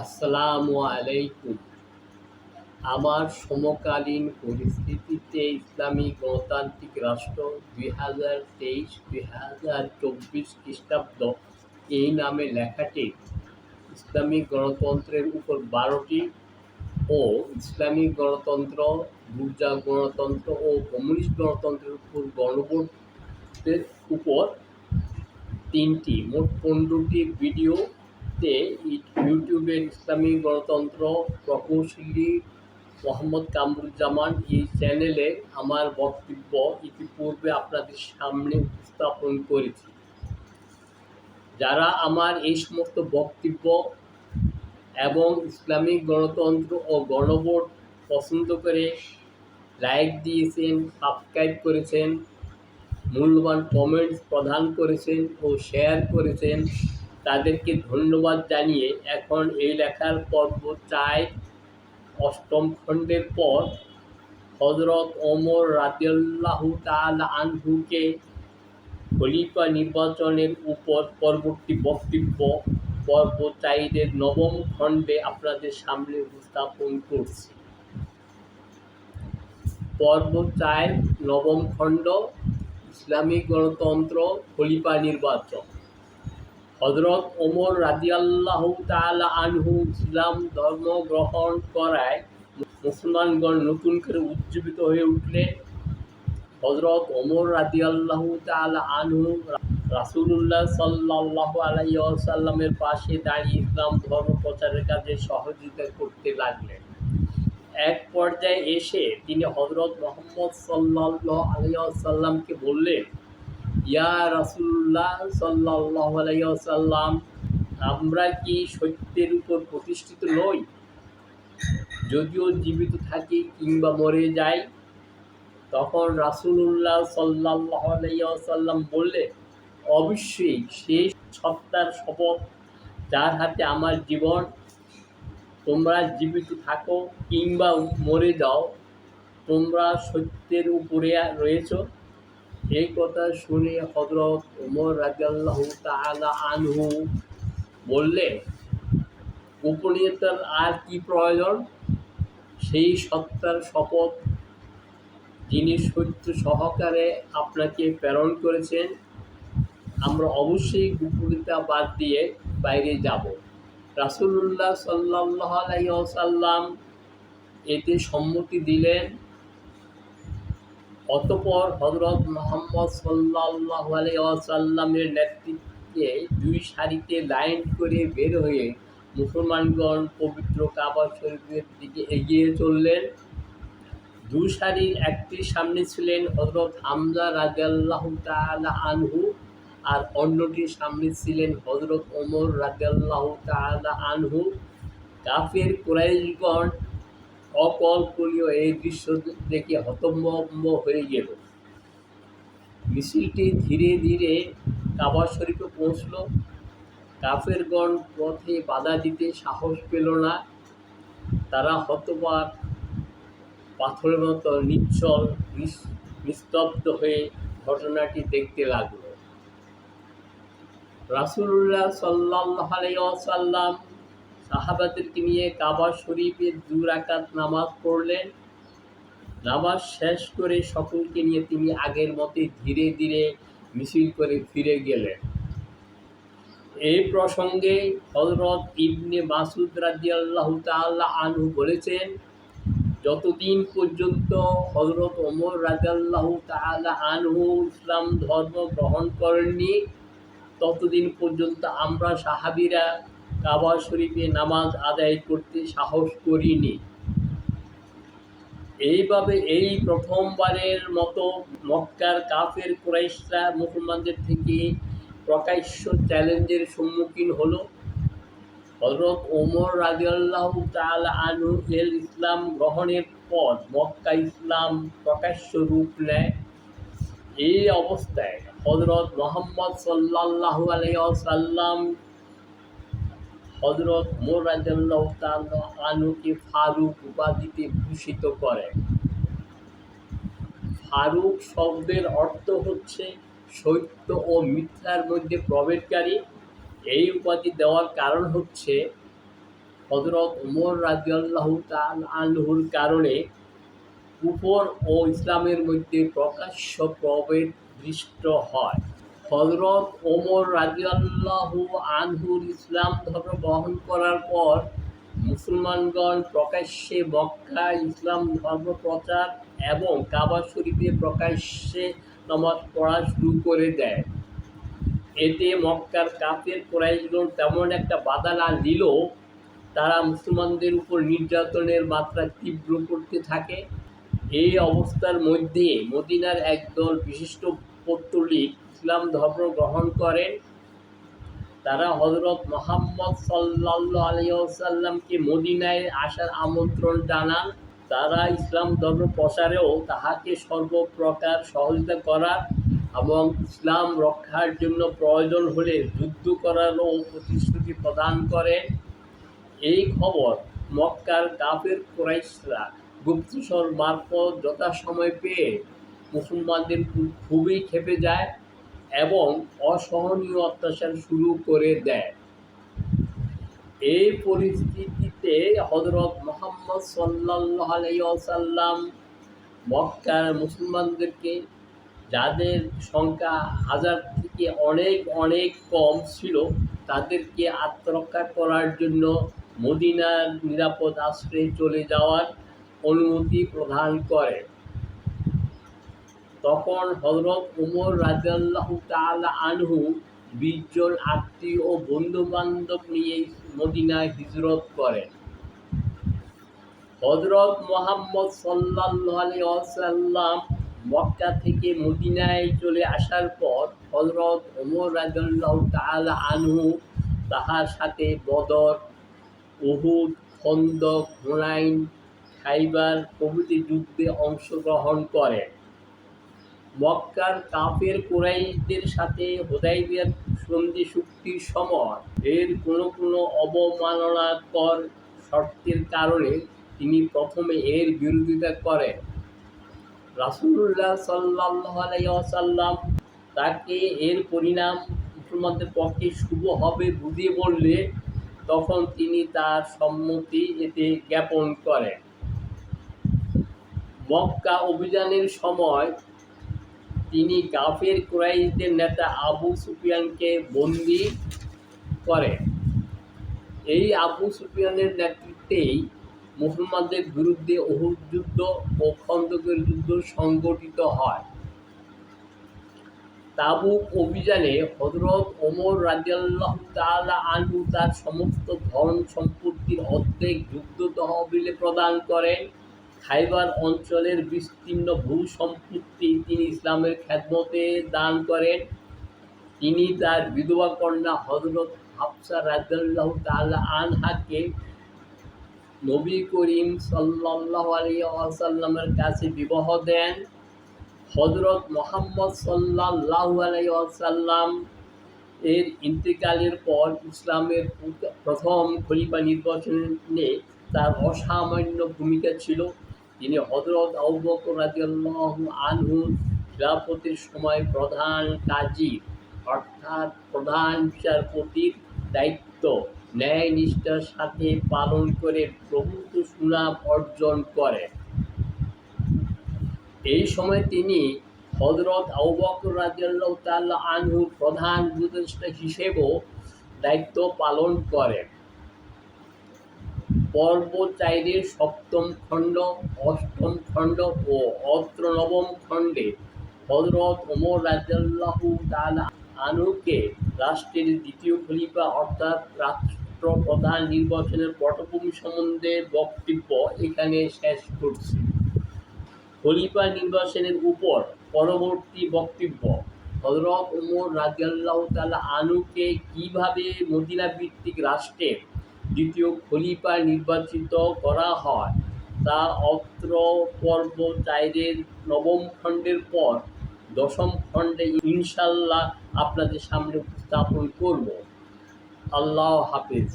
আসসালামু আলাইকুম। আমার সমকালীন পরিস্থিতিতে ইসলামী গণতান্ত্রিক রাষ্ট্র দুই হাজার তেইশ, দুই হাজার চব্বিশ খ্রিস্টাব্দ এই নামে লেখাটি ইসলামী গণতন্ত্রের উপর বারোটি ও ইসলামী গণতন্ত্র বুর্জা গণতন্ত্র ও কমিউনিস্ট গণতন্ত্রের উপর গণভোটের উপর তিনটি, মোট পনেরোটি ভিডিওতে ইউটিউবের ইসলামী গণতন্ত্র প্রকৌশলী মোহাম্মদ কামরুজ্জামান এই চ্যানেলে আমার বক্তব্য ইতিপূর্বে আপনাদের সামনে উপস্থাপন করেছি। যারা আমার এই সমস্ত বক্তব্য এবং ইসলামিক গণতন্ত্র ও গণভোট পছন্দ করে লাইক দিয়েছেন, সাবস্ক্রাইব করেছেন, মূল্যবান কমেন্টস প্রদান করেছেন ও শেয়ার করেছেন তাদেরকে ধন্যবাদ জানিয়ে এখন এই লেখার পর্ব চায় অষ্টম খণ্ডের পর হজরত ওমর রাদিয়াল্লাহু তাআলা আনহুকে খলিফা নির্বাচনের উপর পরবর্তী বক্তব্য, পর্ব চাইদের নবম খণ্ডে আপনাদের সামনে উপস্থাপন করছি। পর্ব চাই নবম খণ্ড ইসলামিক গণতন্ত্র, খলিফা নির্বাচন। হজরত ওমর রাদিয়াল্লাহু তাআলা আনহু ইসলাম ধর্ম গ্রহণ করায় মুসলমানগণ নতুন করে উজ্জীবিত হয়ে উঠলেন। হজরত ওমর রাদিয়াল্লাহু তাআলা আনহু রাসূলুল্লাহ সাল্লাল্লাহু আলাইহি ওয়াসাল্লামের পাশে দাঁড়িয়ে ইসলাম ধর্ম প্রচারের কাজে সহযোগিতা করতে লাগলেন। এক পর্যায়ে এসে তিনি হজরত মোহাম্মদ সাল্লাহ আলাইসাল্লামকে বললেন ইয়া রাসুল্লাহ সাল্লাহ আলাইসাল্লাম আমরা কি সত্যের উপর প্রতিষ্ঠিত নই? যদিও জীবিত থাকি কিংবা মরে যাই, তখন রাসুল্লাহ সাল্লাহ আলাইসাল্লাম বললেন, অবশ্যই সেই সত্তার শপথ যার হাতে আমার জীবন। তোমরা জীবিত থাকো কিংবা মরে যাও, তোমরা সত্যের উপরে রয়েছ। এই কথা শুনে হজরত ওমর রাজাল্লাহ তালা আনহু বললেন, গোপনীয়তার আর কি প্রয়োজন? সেই সত্তার শপথ যিনি সত্য সহকারে আপনাকে প্রেরণ করেছেন, আমরা অবশ্যই গোপনীয়তা বাদ দিয়ে বাইরে যাব। রাসুল্লাহ সাল্লাহ আলাইসাল্লাম এতে সম্মতি দিলেন অতপর হজরত মোহাম্মদ সাল্লাহ আলাইসাল্লামের নেতৃত্বে দুই সারিতে লাইন করে বের হয়ে মুসলমানগণ পবিত্র কাবা শরীফের দিকে এগিয়ে চললেন। দু সারির একটি সামনে ছিলেন হজরত হামজা রাজাল্লাহ তালা আনহু আর অন্যটির সামনে ছিলেন হজরত ওমর রাজাল্লাহ তালা আনহু। কাফের কুরাইশগণ অকল্পনীয় এই দৃশ্য দেখে হতম্ব হয়ে গেল। মিছিলটি ধীরে ধীরে কাবা শরীফে পৌঁছল। কাফেরগণ পথে বাধা দিতে সাহস পেল না। তারা হতবার পাথরের মতো নিচ্ছল নিস্তব্ধ হয়ে ঘটনাটি দেখতে লাগল। রাসুল্লাহ সাল্লাহ আলাইসাল্লাম সাহাবাদেরকে নিয়ে কাবা শরীফের দু রাকাত নামাজ পড়লেন। নামাজ শেষ করে সকলকে নিয়ে তিনি আগের মতে ধীরে ধীরে মিছিল করে ফিরে গেলেন। এই প্রসঙ্গে হজরত ইবনে মাসুদ রাজিয়াল্লাহ তাল্লাহ আনহু বলেছেন, যতদিন পর্যন্ত হজরত ওমর রাজাল্লাহ তাল্লাহ আনহু ইসলাম ধর্ম গ্রহণ করেননি, ততদিন পর্যন্ত আমরা সাহাবিরা কাবা শরীফে নামাজ আদায় করতে সাহস করিনি। এইভাবে এই প্রথমবারের মতো মক্কার কাফের কুরাইশরা মুসলমানদের থেকে প্রকাশ্য চ্যালেঞ্জের সম্মুখীন হলো। হজরত ওমর রাজিয়াল্লাহ তাল আনু এল ইসলাম গ্রহণের পর মক্কা ইসলাম প্রকাশ্য রূপ নেয়। এই অবস্থায় হজরত মোহাম্মদ সাল্লাহ আলাইসাল্লাম হজরত মোরাজাল্লাহ আনুকে ফারুক উপাধিতে ভূষিত করেন ফারুক শব্দের অর্থ হচ্ছে সত্য ও মিথ্যার মধ্যে প্রবেশকারী। এই উপাধি দেওয়ার কারণ হচ্ছে হজরত উমর রাজিয়াল্লাহ আনহুর কারণে কুফর ও ইসলামের মধ্যে প্রকাশ্য প্রভেদ দৃষ্ট হয়। হজরত ওমর রাজিয়াল্লাহু আনহুর ইসলাম ধর্ম গ্রহণ করার পর মুসলমানগণ প্রকাশ্যে মক্কা ইসলাম ধর্ম প্রচার এবং কাবা শরীফে প্রকাশ্যে নামাজ পড়া শুরু করে দেয়। এতে মক্কার কাফের কোরাইশগণ তেমন একটা বাধা না দিল তারা মুসলমানদের উপর নির্যাতনের মাত্রা তীব্র করতে থাকে। এই অবস্থার মধ্যে মদিনার একদল বিশিষ্ট পত্তলিক ইসলাম ধর্ম গ্রহণ করেন, তারা হজরত মোহাম্মদ সাল্লাহ আলিয়াল্লামকে মদিনায় আসার আমন্ত্রণ জানান। তারা ইসলাম ধর্ম প্রসারেও তাহাকে সর্বপ্রকার সহযোগিতা করার এবং ইসলাম রক্ষার জন্য প্রয়োজন হলে যুদ্ধ করারও প্রতিশ্রুতি প্রদান করেন। এই খবর মক্কার কাফের কোরাইশরা গুপ্তচর মারফত যথাসময় পেয়ে মুসলমানদের খুবই খেপে যায়। এবং অসহনীয় অত্যাচার শুরু করে দেয়। এই পরিস্থিতিতে হজরত মোহাম্মদ সাল্লাহ আলাইসাল্লাম মক্কার মুসলমানদেরকে, যাদের সংখ্যা হাজার থেকে অনেক অনেক কম ছিল, তাদেরকে আত্মরক্ষা করার জন্য মদিনার নিরাপদ আশ্রয়ে চলে যাওয়ার অনুমতি প্রদান করে। তখন হজরত উমর রাজাল্লাহ তালা আনহু বিশজন আত্মীয় ও বন্ধু বান্ধব নিয়ে মদিনায় হিজরত করেন। হজরত মোহাম্মদ সাল্লাহ মক্কা থেকে মদিনায় চলে আসার পর হজরত ওমর রাজাল্লাহ তালা আনহু তাহার সাথে বদর, উহুদ, খন্দক, হুনাইন, খাইবার প্রভৃতি যুদ্ধে অংশগ্রহণ করেন। মক্কার কাফের কোরাইশদের সাথে হোদাইবিয়ার সন্ধি চুক্তির সময় এর কোনো কোনো অবমাননাকর শর্তের কারণে তিনি প্রথমে এর বিরোধিতা করেন। রাসুল্লাহ সাল্লাহ আলাইসাল্লাম তাকে এর পরিণাম মুসলমানদের পক্ষে শুভ হবে বুঝিয়ে বললে তখন তিনি তার সম্মতি এতে জ্ঞাপন করেন। মক্কা অভিযানের সময় তিনি কাফের কুরাইশদের নেতা আবু সুফিয়ানকে বন্দি করেন এই আবু সুফিয়ানের নেতৃত্বেই মুসলমানদের বিরুদ্ধে অহুদ যুদ্ধ ও খন্দকের যুদ্ধ সংগঠিত হয়। তাবুক অভিযানে হজরত ওমর রাজিয়াল্লাহ তালা আনহু তার সমস্ত ধন সম্পত্তির অর্ধেক যুদ্ধ তহবিলে প্রদান করেন। খাইবার অঞ্চলের বিস্তীর্ণ ভূ সম্পত্তি তিনি ইসলামের খ্যাতমতে দান করেন। তিনি তার বিধবা কন্যা হজরত হাফসা রাজাল্লাহ তালা আনহাকে নবী করিম সাল্লাহ আলী আসাল্লামের কাছে বিবাহ দেন। হজরত মোহাম্মদ সাল্লাহ আলাই আসাল্লাম এর ইন্তেকালের পর ইসলামের প্রথম খলিফা নির্বাচনে তার অসামান্য ভূমিকা ছিল। তিনি হজরত আউবক আনহুর খিলাফতের সময় প্রধান কাজী, অর্থাৎ প্রধান বিচারপতির দায়িত্ব ন্যায় নিষ্ঠার সাথে পালন করে প্রভূত সুনাম অর্জন করে এই সময় তিনি হজরত আউবক রাজিয়াল্লাহ আনহুর প্রধান উপদেষ্টা হিসেবেও দায়িত্ব পালন করেন। পর্ব চাইরের সপ্তম খণ্ড, অষ্টম খণ্ড ও অত্র নবম খণ্ডে হজরত ওমর রাজাল্লাহু তালা আনুকে রাষ্ট্রের দ্বিতীয় খলিফা অর্থাৎ রাষ্ট্রপ্রধান নির্বাচনের পটভূমি সম্বন্ধে বক্তব্য এখানে শেষ করছি। খলিফা নির্বাচনের উপর পরবর্তী বক্তব্য হজরত ওমর রাজিয়াল্লাহ তালা আনুকে কীভাবে মদিনা ভিত্তিক রাষ্ট্রের দ্বিতীয় খলিফা নির্বাচিত করা হয়। তা অত্র পর্ব চাইরের নবম খণ্ডের পর দশম খণ্ডে ইনশাল্লাহ আপনাদের সামনে উপস্থাপন করব। আল্লাহ হাফিজ।